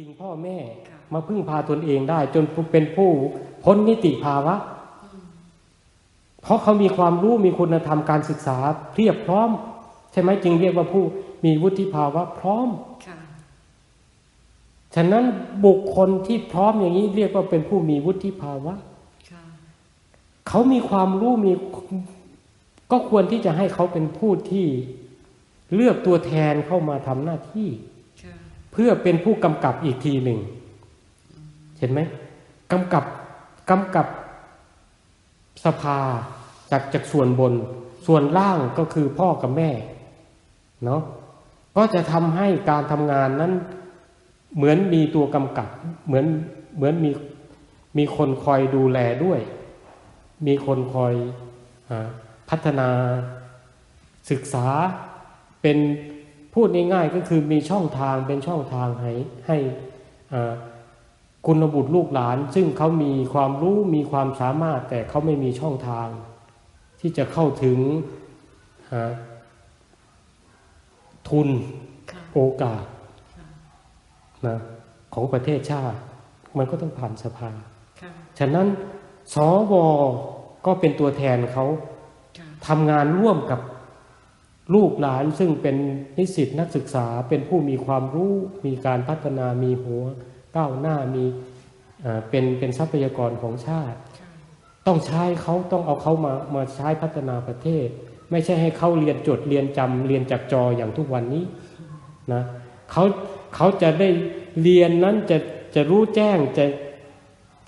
พิงพ่อแม่ค่ะมาพึ่งพาตนเองได้ จนเป็นผู้พ้นนิติภาวะ เพราะเขามีความรู้มีคุณธรรมการศึกษาเพียบพร้อม ใช่ไหมจึงเรียกว่าผู้มีวุฒิภาวะพร้อมค่ะฉะนั้นบุคคลที่พร้อมอย่างนี้เรียกว่าเป็นผู้มีวุฒิภาวะค่ะเขามีความรู้มีก็ควรที่จะให้เขาเป็นผู้ที่เลือกตัวแทนเข้ามาทำหน้าที่ค่ะ เพื่อเป็นผู้กำกับอีกทีหนึ่ง เห็นไหมกำกับกำกับสภาจากจากส่วนบน ส่วนล่างก็คือพ่อกับแม่เนาะก็จะทำให้การทำงานนั้นเหมือนมีตัวกำกับ เหมือนเหมือนมีมีคนคอยดูแลด้วย มีคนคอยอพัฒนาศึกษาเป็น พูดง่ายๆก็คือมีช่องทางเป็นช่องทางให้ให้อ่าคุณบุตรลูกหลาน ซึ่งเขามีความรู้มีความสามารถ แต่เขาไม่มีช่องทาง ที่จะเข้าถึงอ่าทุนค่ะโอกาสนะของประเทศชาติ มันก็ต้องผ่านสภาค่ะฉะนั้นสวก็เป็นตัวแทนเขาค่ะทำงานร่วมกับ ลูกหลานซึ่งเป็นนิสิตนักศึกษาเป็นผู้มีความรู้มีการพัฒนามีหัวก้าวหน้ามีเป็นเป็นทรัพยากรของชาติ ต้องใช้เขาต้องเอาเขามามาใช้พัฒนาประเทศ ไม่ใช่ให้เขาเรียนจดเรียนจำเรียนจากจออย่างทุกวันนี้นะเขาเขาจะได้เรียนนั้นจะจะรู้แจ้งจะ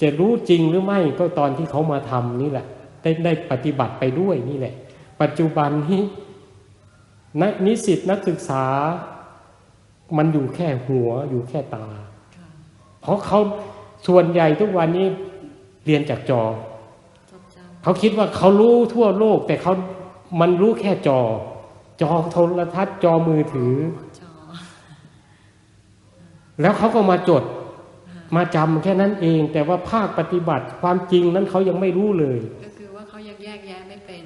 จะรู้จริงหรือไม่ก็ตอนที่เขามาทำนี่แหละได้ได้ปฏิบัติไปด้วยนี่แหละ ปัจจุบันนี้ นักนิสิตนักศึกษา มันอยู่แค่หัวอยู่แค่ตาค่ะเพราะเขาส่วนใหญ่ทุกวันนี้เรียนจากจอจดจำเขาคิดว่าเขารู้ทั่วโลก แต่เขามันรู้แค่จอ จอโทรทัศน์จอมือถือจอแล้วเขาก็มาจด มาจำแค่นั้นเอง แต่ว่าภาคปฏิบัติความจริงนั้นเขายังไม่รู้เลย ก็คือว่าเขายังแยกแยะไม่เป็น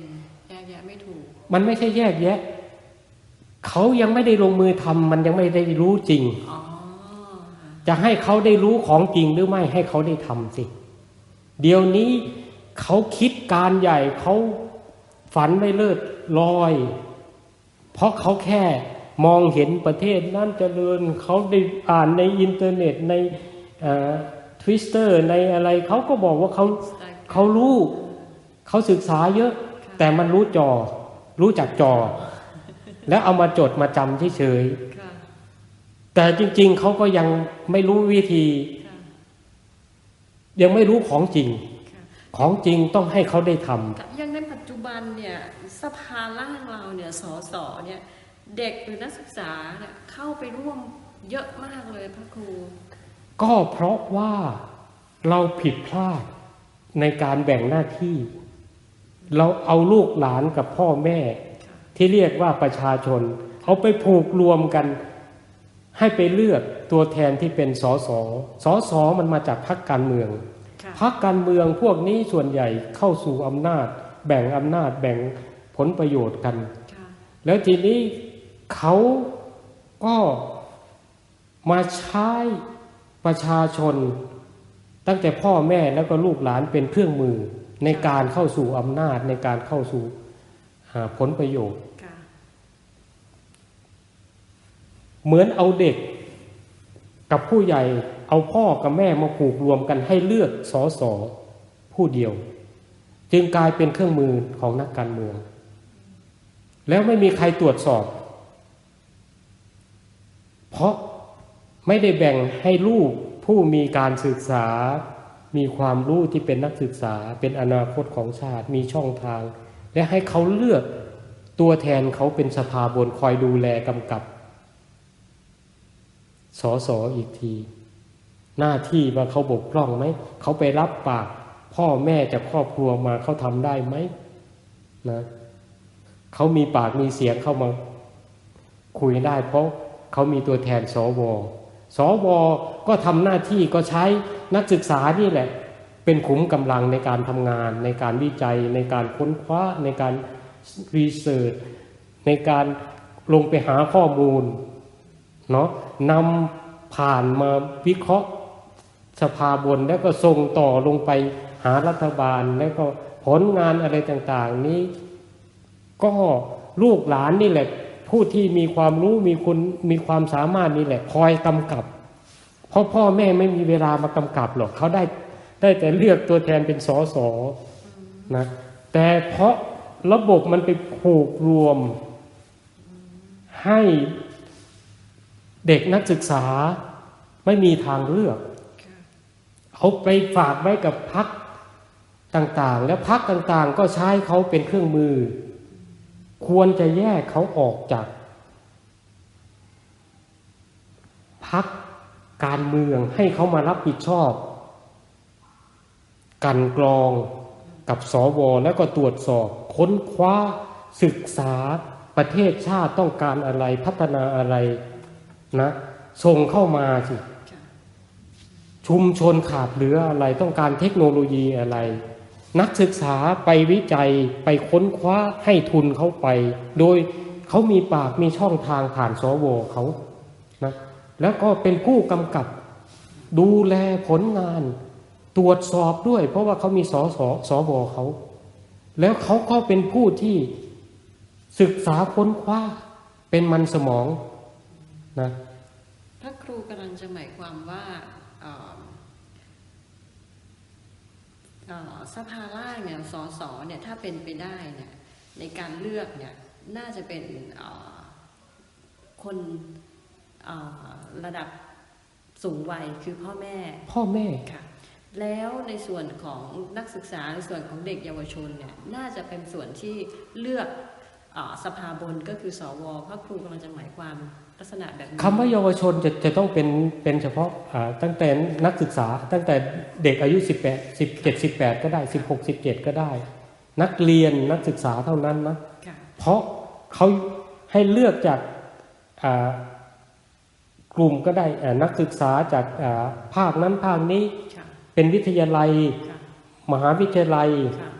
แยกแยะไม่ถูก มันไม่ใช่แยกแยะ เขายังไม่ได้ลงมือทำมันยังไม่ได้รู้จริงอ๋อจะให้เขาได้รู้ของจริงหรือไม่ให้เขาได้ทำสิ เดี๋ยวนี้เขาคิดการใหญ่เขาฝันไม่เลิศลอย เพราะเขาแค่มองเห็นประเทศนั้นเจริญเขาได้อ่านในอินเทอร์เน็ตในทวิสเตอร์ในอะไรเขาก็บอกว่าเขาสไตล์เขารู้เขาศึกษาเยอะ แต่มันรู้จอ รู้จักจอ แล้วเอามาจดมาจำเฉยค่ะๆแต่จริง ๆเขาก็ยังไม่รู้วิธีค่ะยังไม่รู้ของจริงค่ะของจริงต้องให้เขาได้ทำแต่ยังในปัจจุบันเนี่ยสภาล่างเราเนี่ยสสเนี่ย เด็กหรือนักศึกษาเนี่ยเข้าไปร่วมเยอะมากเลยพระครู ก็เพราะว่าเราผิดพลาดในการแบ่งหน้าที่ เราเอาลูกหลานกับพ่อแม่ค่ะ ที่เรียกว่าประชาชน เอาไปผูกรวมกัน ให้ไปเลือกตัวแทนที่เป็นสสสสมันมาจากพรรคการเมืองค่ะพรรคการเมืองพวกนี้ส่วนใหญ่เข้าสู่อำนาจ แบ่งอำนาจแบ่งผลประโยชน์กันค่ะแล้วทีนี้เขาก็มาใช้ประชาชน ตั้งแต่พ่อแม่แล้วก็ลูกหลานเป็นเครื่องมือในการเข้าสู่อำนาจในการเข้าสู่หาผลประโยชน์ ค่ะ เหมือนเอาเด็กกับผู้ใหญ่เอาพ่อกับแม่มาผูกรวมกันให้เลือกสอสอผู้เดียว จึงกลายเป็นเครื่องมือของนักการเมือง แล้วไม่มีใครตรวจสอบ เพราะไม่ได้แบ่งให้ลูกผู้มีการศึกษา มีความรู้ที่เป็นนักศึกษา เป็นอนาคตของชาติมีช่องทาง และให้เขาเลือกตัวแทนเขาเป็นสภาบนคอยดูแลกำกับ สอสออีกที หน้าที่ว่าเขาบกพร่องไหมเขาไปรับปาก พ่อแม่จากครอบครัวมาเขาทำได้ไหมนะเขามีปากมีเสียงเข้ามาคุยได้เพราะเขามีตัวแทนสวสวก็ทำหน้าที่ก็ใช้นักศึกษานี่แหละ เป็นขุมกำลังในการทำงาน ในการวิจัย ในการค้นคว้า ในการรีเสิร์ชในการลงไปหาข้อมูลเนาะ นำผ่านมาวิเคราะห์สภาบนแล้วก็ส่งต่อลงไปหารัฐบาลแล้วก็ผลงานอะไรต่างๆนี้ ก็ลูกหลานนี่แหละ ผู้ที่มีความรู้มีคุณมีความสามารถนี่แหละ คอยกำกับเพราะพ่อแม่ไม่มีเวลามากำกับหรอกเขาได้ได้แต่เลือกตัวแทนเป็นสอสอนะแต่เพราะระบบมันไปผูกรวมให้ เด็กนักศึกษาไม่มีทางเลือกค่ะเขาไปฝากไว้กับพักต่างๆ แล้วพักต่างๆ ก็ใช้เขาเป็นเครื่องมือ ควรจะแยกเขาออกจากพักการเมืองให้เขามารับผิดชอบ กันกรองกับสวแล้วก็ตรวจสอบ ค้นคว้าศึกษาประเทศชาติต้องการอะไรพัฒนาอะไร นะส่งเข้ามาสิชุมชนขาดเหลืออะไรต้องการเทคโนโลยีอะไร นักศึกษาไปวิจัยไปค้นคว้าให้ทุนเขาไป โดยเขามีปากมีช่องทางผ่านสวเขานะแล้วก็เป็นผู้กำกับ ดูแลผลงาน ตรวจสอบด้วย เพราะว่าเขามีสสสวเขา แล้วเขาก็เป็นผู้ที่ศึกษาค้นคว้าเป็นมันสมอง นะพระครูกำลังจะหมายความว่าเอ่อเอ่อสภาล่างเนี่ยสสเนี่ยถ้าเป็นไปได้เนี่ยในการเลือกเนี่ยน่าจะเป็นเอ่อคนเอ่อระดับสูงวัยคือพ่อแม่ พ่อแม่ค่ะ แล้วในส่วนของนักศึกษาในส่วนของเด็กเยาวชนเนี่ยน่าจะเป็นส่วนที่เลือกเออสภาบนก็คือสวพระครูกำลังจะหมายความ ลักษณะแบบนี้คำว่าเยาวชนจะจะต้องเป็นเป็นเฉพาะอ่าตั้งแต่นักศึกษา ตั้งแต่เด็กอายุ 18 17 18 ก็ได้ 16 17 ก็ได้ นักเรียนนักศึกษาเท่านั้นนะค่ะเพราะเขาให้เลือกจากอ่ากลุ่มก็ได้อ่านักศึกษาจากอ่าภาคนั้นภาคนี้ค่ะเป็นวิทยาลัยค่ะมหาวิทยาลัยค่ะ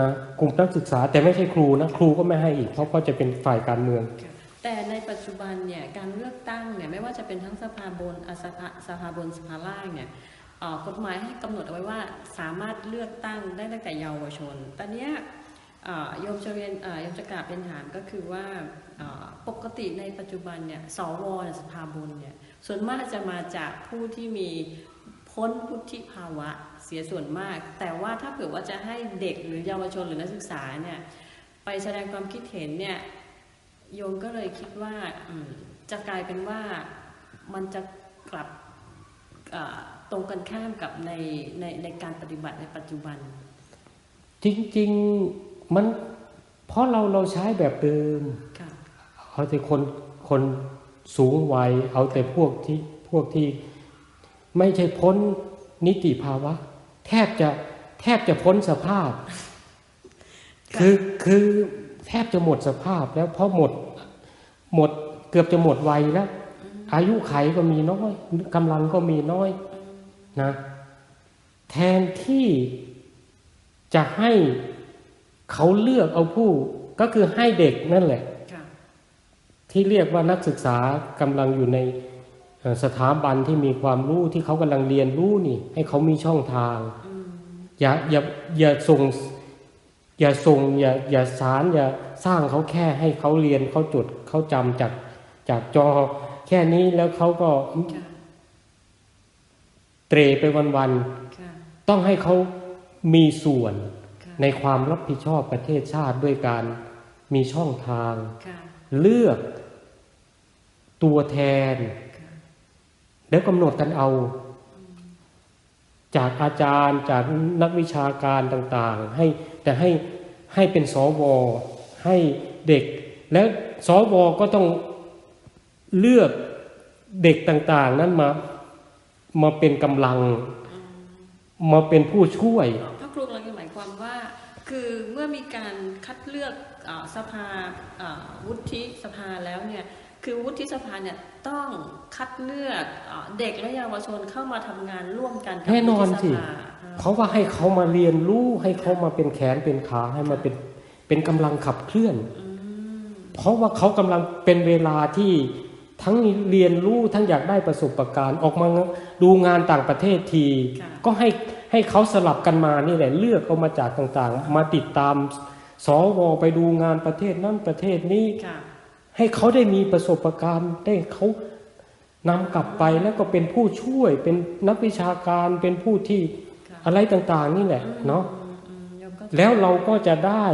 นะกลุ่มนักศึกษาแต่ไม่ใช่ครูนะครูก็ไม่ให้อีกเพราะเขาจะเป็นฝ่ายการเมืองค่ะ แต่ในปัจจุบันเนี่ยการเลือกตั้งเนี่ยไม่ว่าจะเป็นทั้งสภาบนอสภาสภาบนสภาล่างเนี่ยกฎหมายให้กำหนดเอาไว้ว่าสามารถเลือกตั้งได้ตั้งแต่เยาวชน ตอนนี้โยมจะเรียนโยมจะกราบเป็นถามก็คือว่าปกติในปัจจุบันเนี่ยสวสภาบนเนี่ยส่วนมากจะมาจากผู้ที่มีพ้นพุทธิภาวะเสียส่วนมาก แต่ว่าถ้าเผื่อว่าจะให้เด็กหรือเยาวชนหรือนักศึกษาเนี่ยไปแสดงความคิดเห็นเนี่ย โยมก็เลยคิดว่าอืมจะกลายเป็นว่ามันจะกลับเอ่อตรงกันข้ามกับในในในการปฏิบัติในปัจจุบัน จริงๆมันเพราะเราเราใช้แบบเดิมค่ะเอาแต่คนคนสูงวัยเอาแต่พวกที่พวกที่ไม่ใช่พ้นนิติภาวะ แทบจะแทบจะพ้นสภาพค่ะคือคือแทบจะหมดสภาพแล้วเพราะหมด หมดเกือบจะหมดวัยแล้ว อายุไขก็มีน้อยกำลังก็มีน้อยนะ แทนที่จะให้เขาเลือกเอาผู้ก็คือให้เด็กนั่นแหละค่ะที่เรียกว่านักศึกษากำลังอยู่ในเอ่อสถาบันที่มีความรู้ที่เขากำลังเรียนรู้นี่ ให้เขามีช่องทางอืมอย่าอย่าอย่าส่ง อย่าส่งอย่าอย่าสารอย่าสร้างเขาแค่ให้เขาเรียนเขาจดเขาจำจากจากจอ แค่นี้แล้วเขาก็ค่ะเตรไปวันค่ะๆต้องให้เขามีส่วนค่ะในความรับผิดชอบประเทศชาติด้วยการมีช่องทางค่ะเลือกตัวแทนค่ะแล้วกำหนดกันเอา จากอาจารย์จากนักวิชาการต่างๆ ให้แต่ให้ให้เป็นสวให้เด็ก แล้วสวก็ต้องเลือกเด็กต่างๆ นั้นมามาเป็นกำลังมาเป็นผู้ช่วยพระครูกำลังจะหมายความว่า คือเมื่อมีการคัดเลือกอสภาวุฒิสภาแล้วเนี่ย คือวุฒิสภาเนี่ยต้องคัดเลือกเอ่อเด็กและเยาวชนเข้ามาทำงานร่วมกันกับแน่นอนวุฒิสิสภาอ่าเพราะว่าให้เขามาเรียนรู้ให้เขามาเป็นแขนเป็นขาให้มาเป็นเป็นกำลังขับเคลื่อนอืมเพราะว่าเขากำลังเป็นเวลาที่ทั้งเรียนรู้ทั้งอยากได้ประสบการณ์ออกมาดูงานต่างประเทศทีค่ะก็ให้ให้เขาสลับกันมานี่แหละเลือกเอามาจากต่างๆ มาติดตามสวไปดูงานประเทศนั้นประเทศนี้ค่ะ ให้เขาได้มีประสบการณ์ได้เขานำกลับไปแล้วก็เป็นผู้ช่วยเป็นนักวิชาการเป็นผู้ที่ค่ะอะไรต่างๆ นี่แหละเนาะอืมอืมโยมก็แล้วเราก็จะได้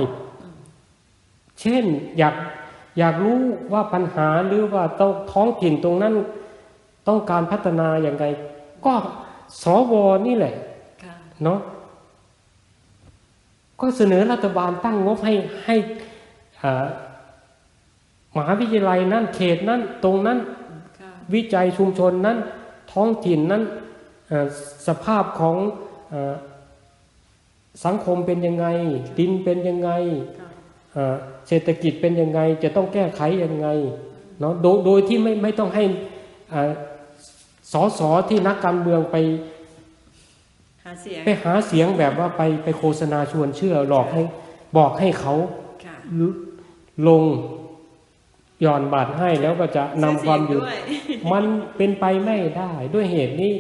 เช่นอยากอยากรู้ว่าปัญหาหรือว่าต้องท้องถิ่นตรงนั้น ต้องการพัฒนาอย่างไรก็สวนี่แหละค่ะเนาะก็เสนอรัฐบาลตั้งงบให้ให้อ่า มหาวิทยาลัยนั้นเขตนั้นตรงนั้นค่ะวิจัยชุมชนนั้นท้องถิ่นนั้นเอ่อสภาพของเออสังคมเป็นยังไง ดินเป็นยังไงค่ะเอ่อเศรษฐกิจเป็นยังไง จะต้องแก้ไขยังไงเนาะโดยโดยที่ไม่ไม่ต้องให้เอ่อสอสอที่นักการเมืองไปหาเสียงไปหาเสียงแบบว่าไปไปโฆษณาชวนเชื่อหลอกให้บอกให้เขาค่ะลง หย่อนบาทให้แล้วก็จะนำความอยู่ซื้อเสียงด้วยมันเป็นไปไม่ได้ ด้วยเหตุนี้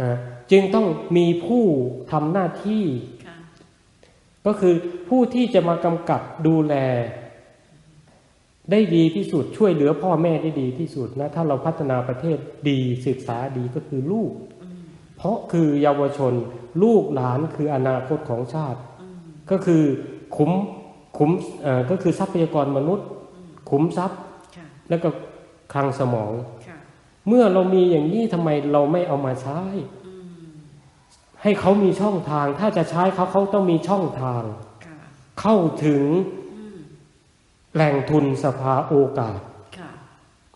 อ่าจึงต้องมีผู้ทำหน้าที่ค่ะก็คือผู้ที่จะมากำกับดูแล ได้ดีที่สุดช่วยเหลือพ่อแม่ได้ดีที่สุดนะ ถ้าเราพัฒนาประเทศดีศึกษาดีก็คือลูกอืมเพราะคือเยาวชน ลูกหลานคืออนาคตของชาติอืมก็คือขุมขุมเอ่อก็คือทรัพยากรมนุษย์ ขุมทรัพย์ค่ะแล้วก็คลังสมองค่ะเมื่อเรามีอย่างนี้ทำไมเราไม่เอามาใช้อืมให้เขามีช่องทาง ถ้าจะใช้เขาเขาต้องมีช่องทางค่ะเข้าถึงอืมแหล่งทุนสภาโอกาสค่ะ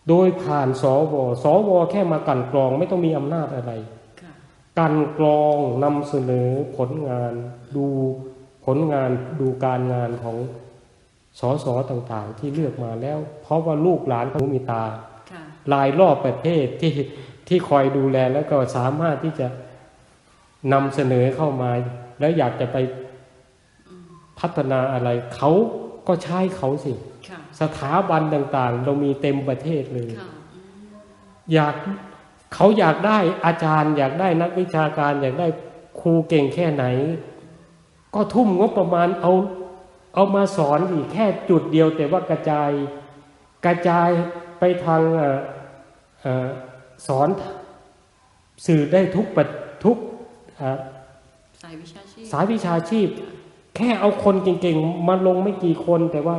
โดยผ่านสวสวแค่มากลั่นกรองไม่ต้องมีอำนาจอะไรค่ะกลั่นกรองนำเสนอผลงาน ดูผลงานดูการงานของ สสต่างๆ ที่เลือกมาแล้ว เพราะว่าลูกหลานเขามีตาค่ะลายรอบประเทศที่ที่คอยดูแลแล้วก็สามารถที่จะนำเสนอเข้ามา แล้วอยากจะไปพัฒนาอะไรเขาก็ใช้เขาสิค่ะสถาบันต่างๆ เรามีเต็มประเทศเลยค่ะอืมอยากเขาอยากได้อาจารย์ อยากได้นักวิชาการ อยากได้ครูเก่งแค่ไหน ก็ทุ่มงบประมาณเอา เอามาสอนอีกแค่จุดเดียว แต่ว่ากระจายกระจายไปทางเอ่อเอ่อสอนสื่อได้ทุกประทุกเอ่อสายวิชาชีพสายวิชาชีพ แค่เอาคนเก่งๆ มาลงไม่กี่คน แต่ว่า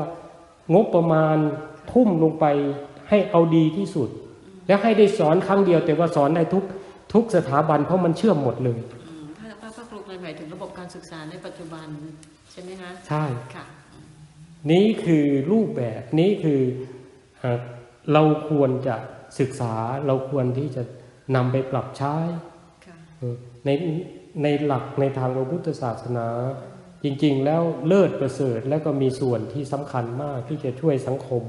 งบประมาณทุ่มลงไปให้เอาดีที่สุด แล้วให้ได้สอนครั้งเดียว แต่ว่าสอนได้ทุกทุกสถาบันเพราะมันเชื่อมหมดเลยอืมถ้าถ้าพระครูหมายถึงระบบการศึกษาในปัจจุบัน ใช่ไหมคะใช่ค่ะนี้คือรูปแบบนี้คือเอ่อเราควรจะศึกษาเราควรที่จะนำไปปรับใช้ค่ะเออในในหลักในทางพระพุทธศาสนา จริง ๆ แล้วเลิศประเสริฐและก็มีส่วนที่สำคัญมากที่จะช่วยสังคม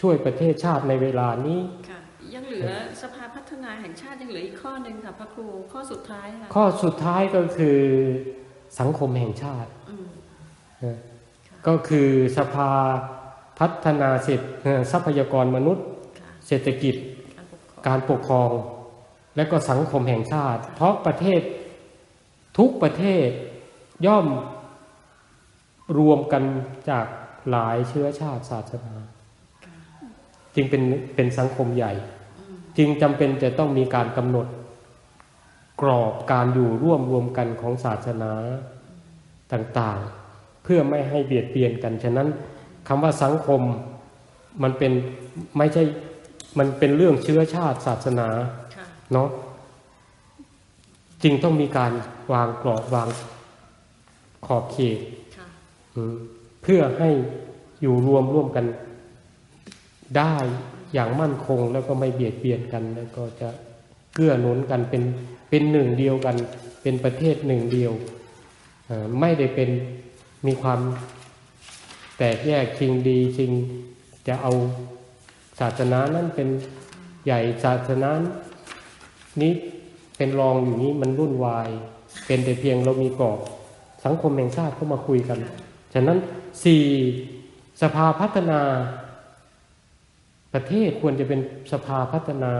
ช่วยประเทศชาติในเวลานี้ค่ะยังเหลือสภาพัฒนาแห่งชาติยังเหลืออีกข้อหนึ่งค่ะพระครูข้อสุดท้ายค่ะข้อสุดท้ายก็คือสังคมแห่งชาติอืมนะ ก็คือสภาพัฒนาเศรษฐเอ่อทรัพยากรมนุษย์ค่ะเศรษฐกิจการปกครองการปกครอง และก็สังคมแห่งชาติ เพราะประเทศทุกประเทศย่อมรวมกันจากหลายเชื้อชาติศาสนา จึงเป็นเป็นสังคมใหญ่ จึงจำเป็นจะต้องมีการกำหนด กรอบการอยู่ร่วมรวมกันของศาสนาต่างๆ เพื่อไม่ให้เบียดเบียนกัน ฉะนั้นคำว่าสังคมมันเป็นไม่ใช่มันเป็นเรื่องเชื้อชาติศาสนาเนาะจึงต้องมีการวางกรอบวางขอบเขตเพื่อให้อยู่รวมร่วมกันได้อย่างมั่นคงแล้วก็ไม่เบียดเบียนกัน แล้วก็จะเกื้อหนุนกันเป็นเป็นหนึ่งเดียวกัน เป็นประเทศหนึ่งเดียวไม่ได้เป็น มีความแตกแยกชิงดีชิงจะเอาศาสนานั้นเป็นใหญ่ศาสนานี้เป็นรองอยู่นี้มันวุ่นวาย เป็นแต่เพียงเรามีกรอบสังคมแห่งชาติเข้ามาคุยกัน ฉะนั้นสี่สภาพัฒนา ประเทศควรจะเป็นสภาพัฒนา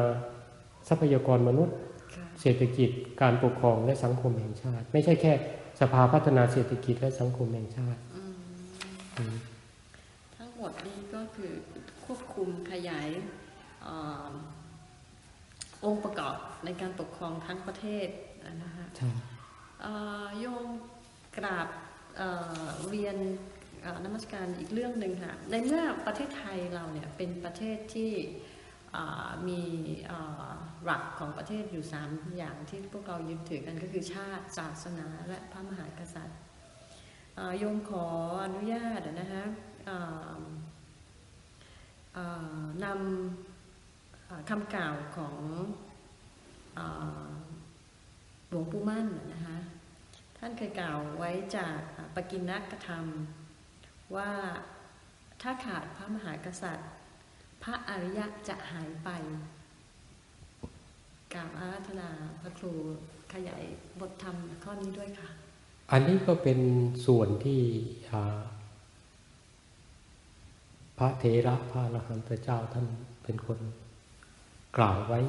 ทรัพยากรมนุษย์ เศรษฐกิจการปกครองและสังคมแห่งชาติ ไม่ใช่แค่ สภาพัฒนาเศรษฐกิจและสังคมแห่งชาติอืมอืมทั้งหมดนี้ก็คือควบคุมขยายเอ่อองค์ประกอบในการปกครองทั้งประเทศนะคะใช่เอ่อโยมกราบเอ่อเรียนเอ่อนมัสการอีกเรื่องหนึ่งค่ะในเมื่อประเทศไทยเราเนี่ยเป็นประเทศที่เอ่อ มีหลักของประเทศอยู่ 3 อย่างที่พวกเรายึดถือกันก็คือชาติศาสนาและพระมหากษัตริย์โยมขออนุญาตนะคะนำคำกล่าวของหลวงปู่มั่นนะนะคะท่านเคยกล่าวไว้จากปกินนักธรรมว่าถ้าขาดพระมหากษัตริย์ พระอริยะจะหายไปกล่าวอาราธนาพระครูขยายบทธรรมข้อนี้ด้วยค่ะ อันนี้ก็เป็นส่วนที่พระเถระพระอรหันตเจ้าท่านเป็นคนกล่าวไว้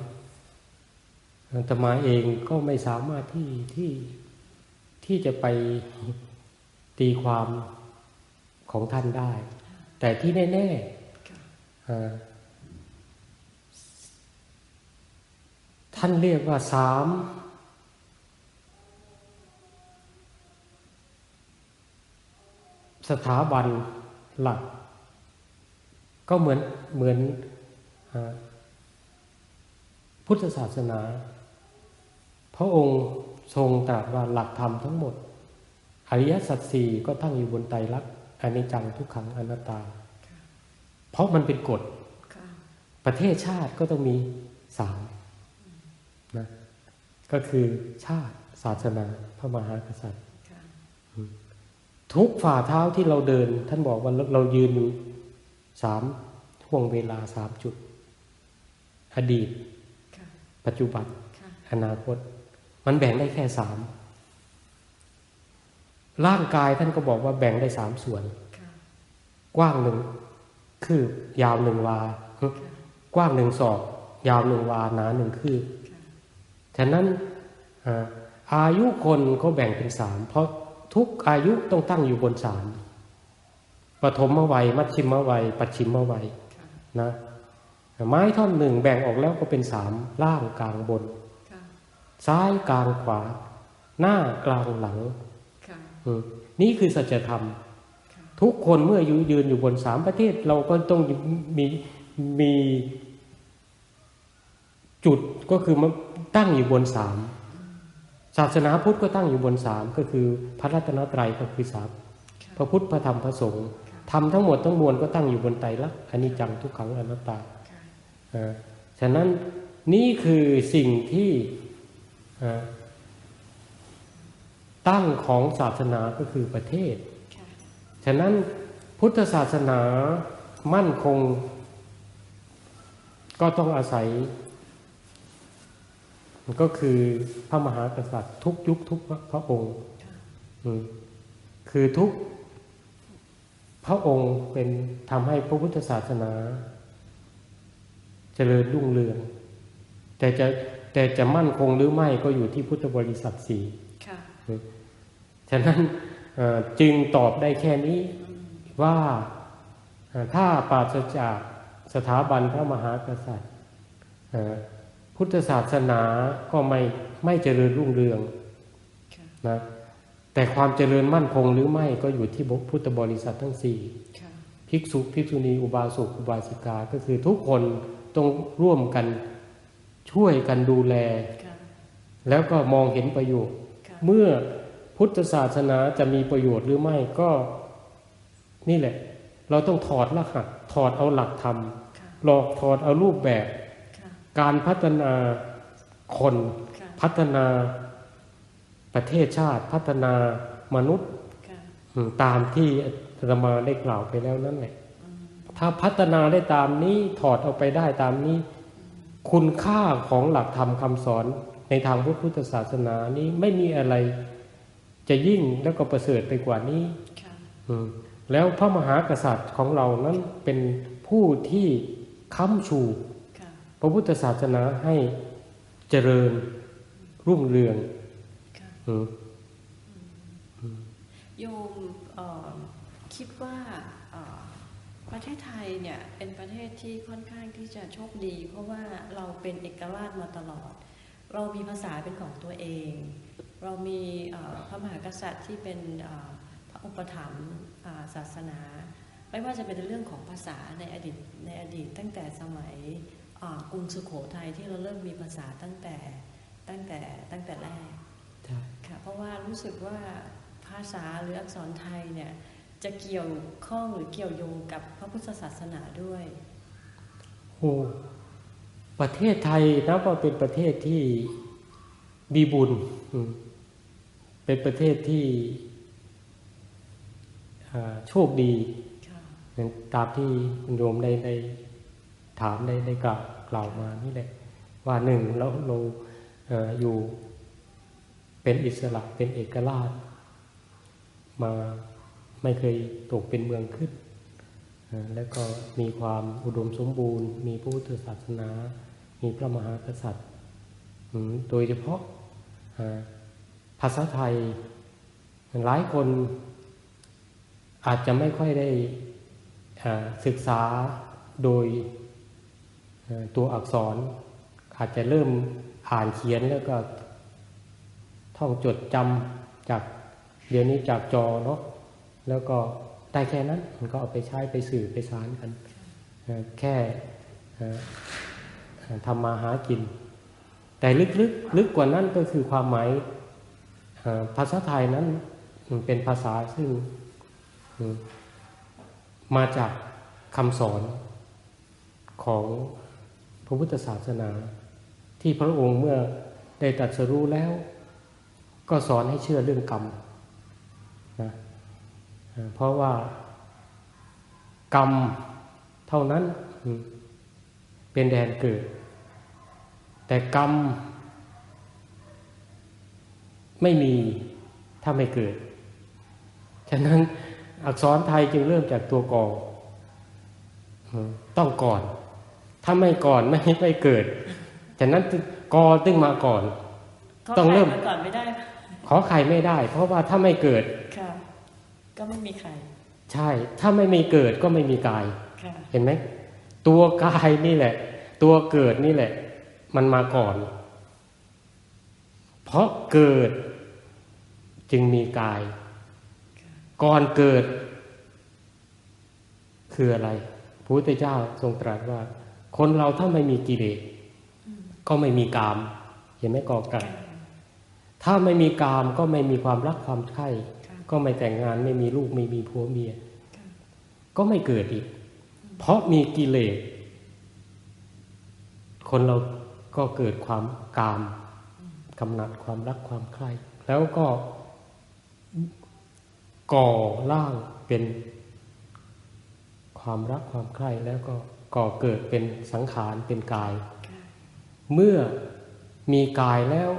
อาตมาเองก็ไม่สามารถที่ที่ที่จะไปตีความของท่านได้ แต่ที่แน่ ๆ ท่านเรียกว่าสามสถาบันหลัก ก็เหมือนเหมือนอพุทธศาสนา พระองค์ทรงตรัสว่าหลักธรรมทั้งหมด อริยสัจสี่ก็ตั้งอยู่บนไตรลักษณ์อนิจจังทุกขังอนัตตา เพราะมันเป็นกฎค่ะประเทศชาติก็ต้องมีสามนะก็คือชาติศาสนาพระมหากษัตริย์ค่ะทุกฝ่าเท้าที่เราเดิน ท่านบอกว่าเราเรายืนอยู่สามห่วงเวลาสามจุด อดีตค่ะปัจจุบันค่ะอนาคต มันแบ่งได้แค่สามร่างกายท่านก็บอกว่าแบ่งได้สามส่วนค่ะกว้างหนึ่ง คืบยาวหนึ่งวาค่ะกว้างหนึ่งศอก ยาวหนึ่งวาหนาหนึ่งคืบค่ะฉะนั้นอ่าอายุคนก็แบ่งเป็นสามเพราะทุกอายุต้องตั้งอยู่บนสามปฐมวัยมัชชิมวัยปัจฉิมวัยค่ะนะไม้ท่อนหนึ่งแบ่งออกแล้วก็เป็นสามล่างกลางบนค่ะซ้ายกลางขวา หน้ากลางหลังค่ะอืมนี่คือสัจธรรมค่ะ ทุกคนเมื่ออยู่ยืนอยู่บนสามประเทศ เราก็ต้องมีมีจุดก็คือมันตั้งอยู่บนสามศาสนาพุทธก็ตั้งอยู่บนสามก็คือพระรัตนตรัยก็คือสามพระพุทธพระธรรมพระสงฆ์ค่ะธรรมทั้งหมดทั้งมวลก็ตั้งอยู่บนไตรลักษณ์อนิจจังทุกขังอนัตตาฉะนั้นนี่คือสิ่งที่ตั้งของศาสนาก็คือประเทศ ฉะนั้นพุทธศาสนามั่นคง ก็ต้องอาศัย ก็คือพระมหากษัตริย์ทุกยุคทุกพระองค์ค่ะอืมคือทุกพระองค์เป็นทำให้พระพุทธศาสนา เจริญรุ่งเรือง แต่จะแต่จะมั่นคงหรือไม่ก็อยู่ที่พุทธบริษัทสี่ค่ะฉะนั้นเอ่อ จึงตอบได้แค่นี้ว่าถ้าปราศจากสถาบันพระมหากษัตริย์พุทธศาสนาก็ไม่ไม่เจริญรุ่งเรืองนะแต่ความเจริญมั่นคงหรือไม่ก็อยู่ที่พุทธบริษัททั้งสี่ภิกษุภิกษุณีอุบาสกอุบาสิกาก็คือทุกคนต้องร่วมกันช่วยกันดูแล แล้วก็มองเห็นประโยชน์เมื่อ พุทธศาสนาจะมีประโยชน์หรือไม่ก็นี่แหละ เราต้องถอดรหัสถอดเอาหลักธรรมค่ะหลอกถอดเอารูปแบบค่ะการพัฒนาคนค่ะพัฒนาประเทศชาติ พัฒนามนุษย์ค่ะอืมตามที่อาตมาได้กล่าวไปแล้วนั่นแหละอืมถ้าพัฒนาได้ตามนี้ถอดเอาไปได้ตามนี้ คุณค่าของหลักธรรมคำสอนในทางพระพุทธศาสนานี้ไม่มีอะไร จะยิ่งแล้วก็ประเสริฐไปกว่านี้ค่ะอืมแล้วพระมหากษัตริย์ของเรานั้นเป็นผู้ที่ค้ำชูค่ะพระพุทธศาสนาให้เจริญรุ่งเรืองค่ะอืมโยมเอ่อคิดว่าเอ่อประเทศไทยเนี่ยเป็นประเทศที่ค่อนข้างที่จะโชคดี เพราะว่าเราเป็นเอกราชมาตลอด เรามีภาษาเป็นของตัวเอง เรามีเอ่อพระมหากษัตริย์ที่เป็นเอ่อพระอุปถัมภ์อ่าศาสนา ไม่ว่าจะเป็นเรื่องของภาษาในอดีตในอดีตตั้งแต่สมัยอ่ากรุงสุโขทัยที่เราเริ่มมีภาษาตั้งแต่ตั้งแต่ตั้งแต่แรกใช่ค่ะเพราะว่ารู้สึกว่าภาษาหรืออักษรไทยเนี่ยจะเกี่ยวข้องหรือเกี่ยวโยงกับพระพุทธศาสนาด้วยโอ้ประเทศไทยนับว่าเป็นประเทศที่มีบุญอืม เป็นประเทศที่โชคดีค่ะอย่างตามที่คุณโยมได้ได้ถามได้ได้กล่าวกล่าวมานี่แหละ ว่าหนึ่งเราเราเอออยู่เป็นอิสระเป็นเอกราช มาไม่เคยตกเป็นเมืองขึ้น แล้วก็มีความอุดมสมบูรณ์ มีพระพุทธศาสนา มีพระมหากษัตริย์ โดยเฉพาะาภาษาไทย หลายคนอาจจะไม่ค่อยได้ศึกษาโดยตัวอักษร อาจจะเริ่มอ่านเขียนแล้วก็ท่องจดจำจากเดี๋ยวนี้จากจอเนาะแล้วก็ได้แค่นั้นมันก็เอาไปใช้ไปสื่อไปสารกัน แค่ทำมาหากิน แต่ลึกๆลลึกกว่านั้นก็คือความหมาย ภาษาไทยนั้นเป็นภาษาซึ่งมาจากคำสอนของพระพุทธศาสนา ที่พระองค์เมื่อได้ตรัสรู้แล้ว ก็สอนให้เชื่อเรื่องกรรมนะเพราะว่ากรรมเท่านั้นเป็นแดนเกิด แต่กรรม ไม่มีถ้าไม่เกิด ฉะนั้นอักษรไทยจึงเริ่มจากตัวกออืมต้องก่อน ถ้าไม่ก่อนไม่ไม่เกิด ฉะนั้นกอตึงมาก่อน ต้องเริ่มข้าก่อนไม่ได้ ขอไข่ไม่ได้ เพราะว่าถ้าไม่เกิดค่ะก็ไม่มีใครใช่ ถ้าไม่มีเกิดก็ไม่มีกายค่ะเห็นไหม ตัวกายนี่แหละ ตัวเกิดนี่แหละ มันมาก่อนเพ ราะเกิดจึงมีกาย ก่อนเกิด คืออะไรพระพุทธเจ้าทรงตรัสว่า คนเราถ้าไม่มีกิเลสก็ไม่มีกาม เห็นไหมกอไก่ถ้าไม่มีกามก็ไม่มีความรักความใคร่ก็ไม่แต่งงานไม่มีลูกไม่มีผัวเมีย ก็ไม่เกิดอีก เพราะมีกิเลสคนเราก็เกิดความกาม กำหนัดความรักความใคร่แล้วก็ก่อร่างเป็นความรักความใคร่แล้วก็ก่อเกิดเป็นสังขารเป็นกายค่ะเมื่อมีกายแล้ว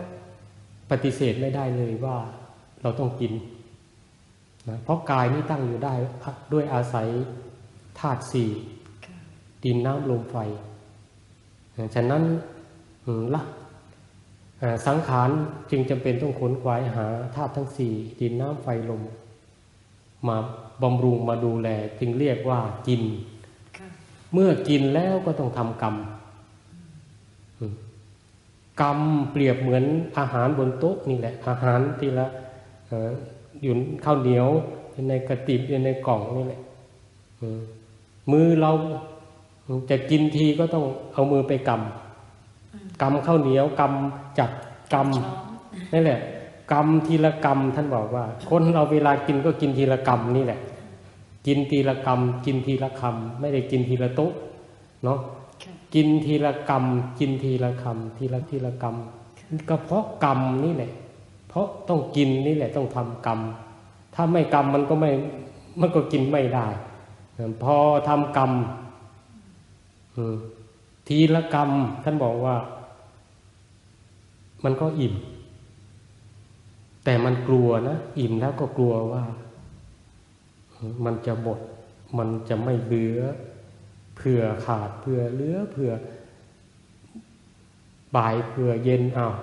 ปฏิเสธไม่ได้เลยว่าเราต้องกินนะเพราะกายนี้ตั้งอยู่ได้ด้วยอาศัยธาตุสี่ค่ะดินน้ำลมไฟนะฉะนั้นอืมละอ่า สังขารจึงจำเป็นต้องขนขวายหาธาตุทั้งสี่ดินน้ำไฟลม มาบำรุงมาดูแล จึงเรียกว่ากินค่ะเมื่อกินแล้วก็ต้องทำกรรมอืมกรรมเปรียบเหมือนอาหารบนโต๊ะนี่แหละ อาหารทีละเอ่ออยู่ข้าวเหนียวอยู่ในกระติบอยู่ในกล่องนี่แหละอืมมือเราจะกินทีก็ต้องเอามือไปกำ กำข้าวเหนียวกำจับกำช้อนนั่นแหละ กรรมทีละกรรมท่านบอกว่า คนเราเวลากินก็กินทีละกรรมนี่แหละ กินทีละกรรม กินทีละคำไม่ได้กินทีละโต๊ะเนาะค่ะกินทีละกรรม กินทีละคำทีละทีละกรรมก็เพราะกรรมนี่แหละ เพราะต้องกินนี่แหละต้องทำกรรม ถ้าไม่กรรมมันก็ไม่มันก็กินไม่ได้ พอทำกรรมอืมทีละกรรมท่านบอกว่า มันก็อิ่ม แต่มันกลัวนะ อิ่มแล้วก็กลัวว่า มันจะหมดมันจะไม่เหลือเผื่อขาดเผื่อเลือเผื่อบ่ายเผื่อเย็นอ้าว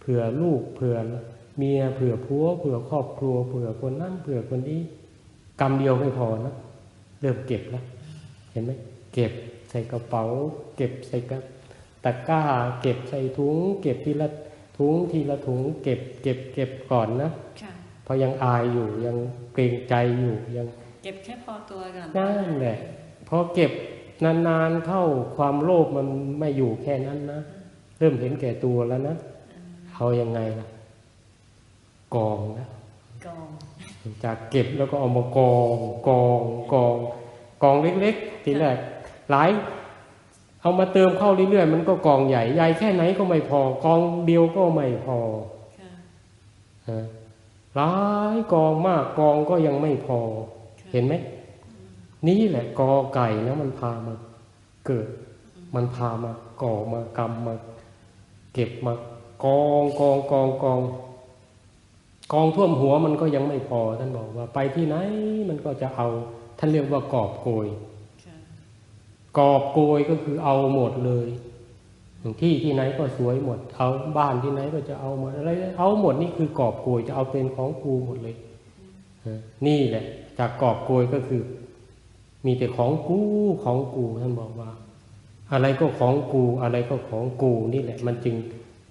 เผื่อลูกเผื่อเมียเผื่อผัวเผื่อครอบครัวเผื่อคนนั้นเผื่อคนนี้กรรมเดียวไม่พอนะเริ่มเก็บแล้ว เห็นไหมเก็บใส่กระเป๋า เก็บใส่กระตะกร้า เก็บใส่ถุง เก็บทีละ ถุงทีละถุงเก็บเก็บเก็บก่อนนะค่ะเพราะยังอายอยู่ยังเกรงใจอยู่ยัง เก็บแค่พอตัวก่อนนั่นแหละพอเก็บนานๆเข้าความโลภมันไม่อยู่แค่นั้นนะเริ่มเห็นแก่ตัวแล้วนะเอายังไงล่ะกองนะกองจากเก็บแล้วก็เอามากองกองกองกองเล็กๆทีแรกหลาย เอามาเติมเข้าเรื่อยๆมันก็กองใหญ่ใหญ่แค่ไหนก็ไม่พอกองเดียวก็ไม่พอค่ะฮะหลายกองมากกองก็ยังไม่พอ เห็นไหมนี่แหละกอไก่นะมันพามาเกิด มันพามาก่อมากรรมมาเก็บมากองกองกองกองกองท่วมหัวมันก็ยังไม่พอ ท่านบอกว่าไปที่ไหนมันก็จะเอา ท่านเรียกว่ากอบโกยค่ะ กอบโกยก็คือเอาหมดเลยที่ที่ไหนก็สวยหมด เอาบ้านที่ไหนก็จะเอาหมดอะไรเอาหมดนี่คือกอบโกยจะเอาเป็นของกูหมดเลยนี่แหละ จากกอบโกยก็คือ มีแต่ของกูของกูท่านบอกว่า อะไรก็ของกูอะไรก็ของกูนี่แหละ มันจึง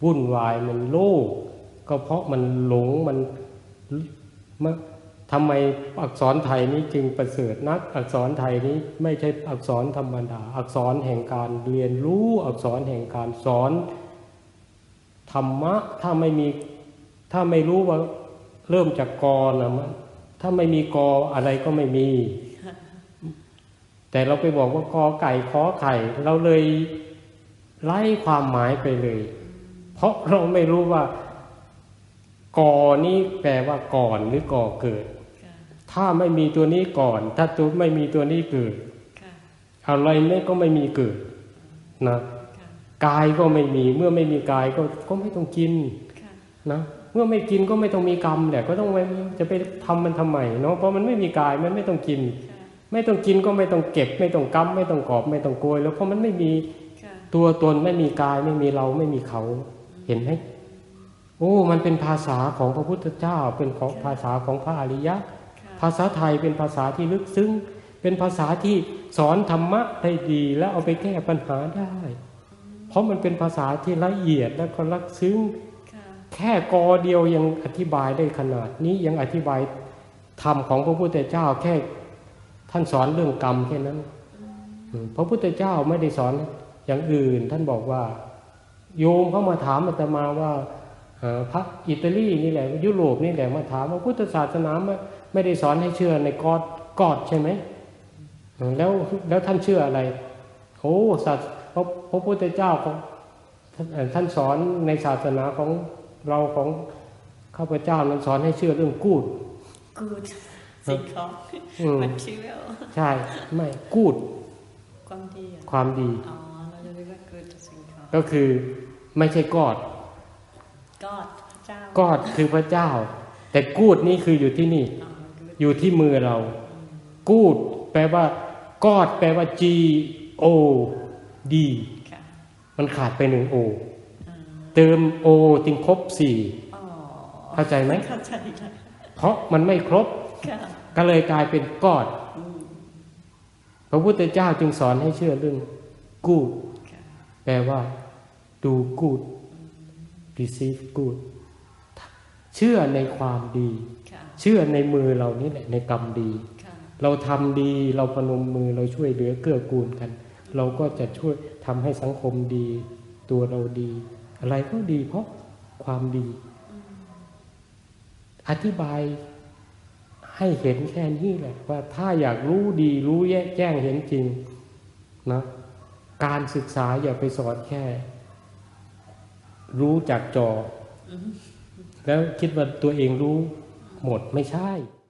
วุ่นวายมันโลภก็เพราะมันหลงมันมัน ทำไมอักษรไทยนี้จึงประเสริฐนัก อักษรไทยนี้ไม่ใช่อักษรธรรมดา อักษรแห่งการเรียนรู้อักษรแห่งการสอนธรรมะถ้าไม่มีถ้าไม่รู้ว่าเริ่มจากกอนะมันถ้าไม่มีกออะไรก็ไม่มี แต่เราไปบอกว่ากอไก่ขอไข่ เราเลยไล่ความหมายไปเลย เพราะเราไม่รู้ว่ากอนี้แปลว่าก่อนหรือก่อเกิด ถ้าไม่มีตัวนี้ก่อน ถ้าตัวไม่มีตัวนี้เกิดค่ะอะไรไม่ก็ไม่มีเกิดนะค่ะกายก็ไม่มีเมื่อไม่มีกายก็ก็ไม่ต้องกินค่ะนะเมื่อไม่กินก็ไม่ต้องมีกรรมแหละก็ต้องไปจะไปทำมันทำไมเนาะเพราะมันไม่มีกายมันไม่ต้องกินค่ะไม่ต้องกินก็ไม่ต้องเก็บ ไม่ต้องกำไม่ต้องกอบไม่ต้องโกยแล้วเพราะมันไม่มีค่ะตัวตนไม่มีกายไม่มีเราไม่มีเขาเห็นไหมโอ้ มันเป็นภาษาของพระพุทธเจ้าเป็นของภาษาของพระอริยะค่ะ ภาษาไทยเป็นภาษาที่ลึกซึ้ง เป็นภาษาที่สอนธรรมะได้ดี แล้วเอาไปแก้ปัญหาได้ เพราะมันเป็นภาษาที่ละเอียดและก็ลึกซึ้งค่ะแค่กอเดียวยังอธิบายได้ขนาดนี้ยังอธิบายธรรมของพระพุทธเจ้าแค่ท่านสอนเรื่องกรรมแค่นั้นอืมพระพุทธเจ้าไม่ได้สอนอย่างอื่น ท่านบอกว่า โยมเขามาถามอาตมาว่าเอ่อพระอิตาลีนี่แหละยุโรปนี่แหละมาถามว่าพุทธศาสนา ไม่ไม่ได้สอนให้เชื่อในกอดกอดใช่ไหมเออแล้วแล้วท่านเชื่ออะไรโอ้ศาสพระพระพุทธเจ้าของท่านเอ่อท่านสอนในศาสนาของเราของข้าพเจ้านั้นสอนให้เชื่อเรื่องกูด good สิ่งของอืม material ใช่ไม่กูดความดีอะความดีอ๋อเราจะเรียกว่า good สิ่งของก็คือไม่ใช่กอด God พระเจ้ากอดคือพระเจ้า แต่กูดนี่คืออยู่ที่นี่อ๋ อ good อยู่ที่มือเรา กูดแปลว่ากอดแปลว่า G O D ค่ะมันขาดไปหนึ่ง O อ่าเติม O จึงครบสี่อ๋อเข้าใจไหมเข้าใจค่ะเพราะมันไม่ครบค่ะก็เลยกลายเป็นกอดอืมพระพุทธเจ้าจึงสอนให้เชื่อเรื่องกูดค่ะแปลว่า ดูกูด receive good เชื่อในความดีค่ะ เชื่อในมือเรานี่แหละในกรรมดีค่ะเราทำดีเราพนมมือเราช่วยเหลือเกื้อกูลกัน เราก็จะช่วยทำให้สังคมดี ตัวเราดี อะไรก็ดีเพราะความดี อธิบายให้เห็นแค่นี้แหละว่าถ้าอยากรู้ดีรู้แยกแจ้งเห็นจริงนะการศึกษาอย่าไปสอนแค่ รู้จากจออแล้วคิดว่าตัวเองรู้ หมดไม่ใช่